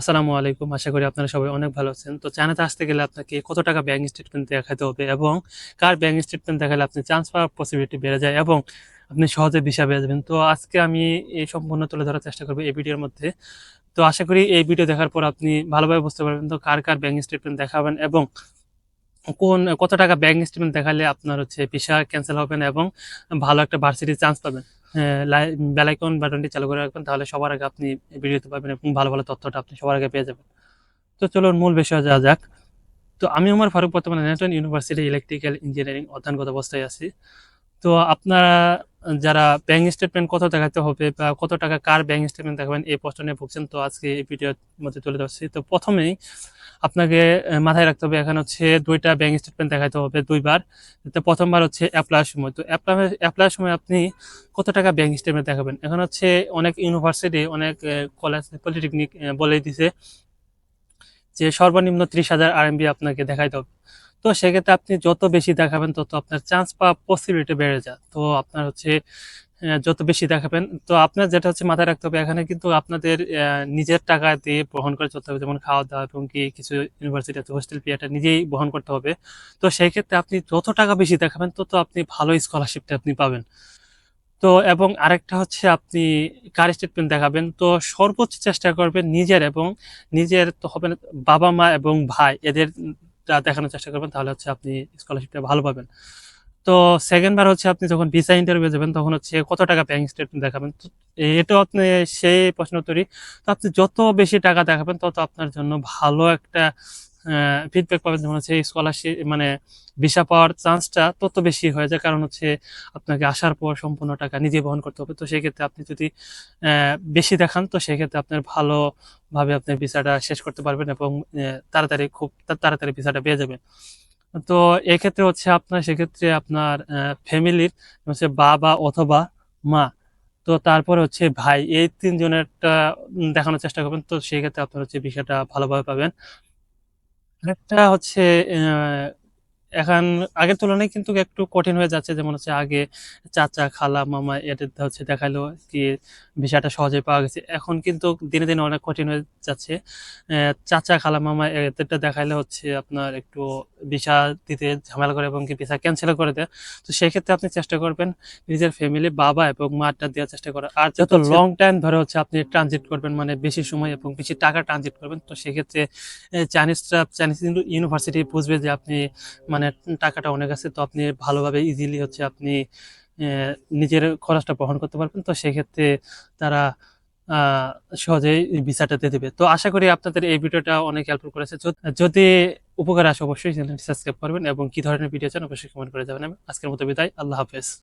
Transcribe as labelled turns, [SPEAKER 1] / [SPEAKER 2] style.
[SPEAKER 1] আসসালামু আলাইকুম। আশা করি আপনারা সবাই অনেক ভালো আছেন। তো চায়নাতে আসতে গেলে আপনাকে কত টাকা ব্যাংক স্টেটমেন্ট দেখাতে হবে এবং কার ব্যাংক স্টেটমেন্ট দেখালে আপনি চান্স পাওয়ার পসিবিলিটি বেড়ে যায় এবং আপনি সহজে ভিসা পেয়ে যাবেন। তো আজকে আমি এই সম্পূর্ণ তুলে ধরার চেষ্টা করব এই ভিডিওর মধ্যে। তো আশা করি এই ভিডিও দেখার পর আপনি ভালোভাবে বুঝতে পারবেন তো কার কার ব্যাংক স্টেটমেন্ট দেখাবেন এবং কোন, কত টাকা ব্যাঙ্ক স্টেটমেন্ট দেখালে আপনার হচ্ছে ভিসা ক্যান্সেল হবে না এবং ভালো একটা ভার্সিটির চান্স পাবেন। বেলাইকন বাটনটি চালু করে রাখবেন, তাহলে সবার আগে আপনি ভিডিওতে পাবেন এবং ভালো ভালো তথ্যটা আপনি সবার আগে পেয়ে যাবেন। তো চলুন মূল বিষয়ে যাওয়া যাক। তো আমি আমার ফারুক, বর্তমানে নেটন ইউনিভার্সিটি ইলেকট্রিক্যাল ইঞ্জিনিয়ারিং অধ্যয়নগত অবস্থায় আছি। তো আপনারা যারা ব্যাংক স্টেটমেন্ট কত দেখাতে হবে বা কত টাকা কার ব্যাংক স্টেটমেন্ট দেখাবেন, এই প্রশ্ন নিয়ে ভুগছেন, তো আজকে এই ভিডিওর মধ্যে তুলে ধরছি। তো প্রথমেই আপনাকে মাথায় রাখতে হবে, এখন হচ্ছে দুইটা ব্যাংক স্টেটমেন্ট দেখাতে হবে দুইবার। প্রথমবার হচ্ছে অ্যাপ্লাইয়ের সময়। তো অ্যাপ্লাই অ্যাপ্লাইয়ের সময় আপনি কত টাকা ব্যাংক স্টেটমেন্ট দেখাবেন? এখন হচ্ছে অনেক ইউনিভার্সিটি অনেক কলেজ পলিটেকনিক বলে দিছে যে সর্বনিম্ন ত্রিশ হাজার আরএমবি আপনাকে দেখাইতে হবে। তো সেক্ষেত্রে আপনি যত বেশি দেখাবেন, তত আপনার চান্স পাওয়া পসিবিলিটি বেড়ে যায়। তো আপনার হচ্ছে যত বেশি দেখাবেন। তো আপনার যেটা হচ্ছে মাথায় রাখতে হবে, এখানে কিন্তু আপনাদের নিজের টাকা দিয়ে বহন করে চলতে হবে, যেমন খাওয়া দাওয়া এবং কি কিছু ইউনিভার্সিটি আছে হোস্টেল ফিটা নিজেই বহন করতে হবে। তো সেই ক্ষেত্রে আপনি যত টাকা বেশি দেখাবেন, তত আপনি ভালো স্কলারশিপটা আপনি পাবেন। তো এবং আরেকটা হচ্ছে আপনি কার স্টেটমেন্ট দেখাবেন, তো সর্বোচ্চ চেষ্টা করবেন নিজের এবং নিজের তো হবে বাবা মা এবং ভাই, এদের দেখানোর চেষ্টা করবেন, তাহলে হচ্ছে আপনি স্কলারশিপটা ভালো পাবেন। তো সেকেন্ড বার হচ্ছে আপনি যখন ভিসা ইন্টারভিউ যাবেন, তখন হচ্ছে কত টাকা ব্যাংক স্টেটমেন্ট দেখাবেন? তো এটাও আপনি সেই প্রশ্ন উত্তরই। তো আপনি যত বেশি টাকা দেখাবেন, তত আপনার জন্য ভালো একটা ফিডব্যাক পাবেন। যেমন হচ্ছে স্কলারশিপ মানে ভিসা পাওয়ার চান্সটা তত বেশি হয়ে যায়। কারণ হচ্ছে আপনাকে আসার পর সম্পূর্ণ টাকা নিজে বহন করতে হবে। তো সেক্ষেত্রে আপনি যদি বেশি দেখান, তো সেক্ষেত্রে আপনার ভালোভাবে আপনি ভিসাটা শেষ করতে পারবেন এবং তাড়াতাড়ি খুব, তাড়াতাড়ি ভিসাটা পেয়ে যাবেন। তো এক্ষেত্রে হচ্ছে আপনার, সেক্ষেত্রে আপনার ফ্যামিলির হচ্ছে বাবা অথবা মা। তো তারপরে হচ্ছে ভাই, এই তিনজনেরটা দেখানোর চেষ্টা করবেন। তো সেই ক্ষেত্রে আপনার হচ্ছে ভিসাটা ভালোভাবে পাবেন। একটা হচ্ছে এখন আগের তুলনায় কিন্তু একটু কঠিন হয়ে যাচ্ছে। যেমন হচ্ছে আগে চাচা, খালা, মামা এদের হচ্ছে দেখাল কি ভিসাটা সহজে পাওয়া গেছে। এখন কিন্তু দিনে দিনে অনেক কঠিন হয়ে যাচ্ছে। চাচা, খালা, মামা এদেরটা দেখাইলে হচ্ছে আপনার একটু ভিসা দিতে ঝামেলা করে এবং কি ভিসা ক্যান্সেল করে দেয়। তো সেক্ষেত্রে আপনি চেষ্টা করবেন নিজের ফ্যামিলি বাবা এবং মাটা দেওয়ার চেষ্টা করার। আর যত লং টাইম ধরে হচ্ছে আপনি ট্রানজিট করবেন মানে বেশি সময় এবং বেশি টাকা ট্রানজিট করবেন তো সেক্ষেত্রে চাইনিজরা চাইনিজ ইউনিভার্সিটি বুঝবে যে আপনি মানে টাকাটা অনেক আছে তো আপনি ভালোভাবে ইজিলি হচ্ছে আপনি নিজের খরচটা বহন করতে পারবেন। তো সেক্ষেত্রে তারা আহ, সহজেই ভিসাটা দিয়ে দেবে। তো আশা করি আপনাদের এই ভিডিওটা অনেক হেল্পফুল করেছে। যদি উপকার আসে অবশ্যই চ্যানেলটি সাবস্ক্রাইব করবেন এবং কী ধরনের ভিডিও চান অবশ্যই কমেন্ট করে যাবেন আজকের মতো বিদায়, আল্লাহ হাফেজ।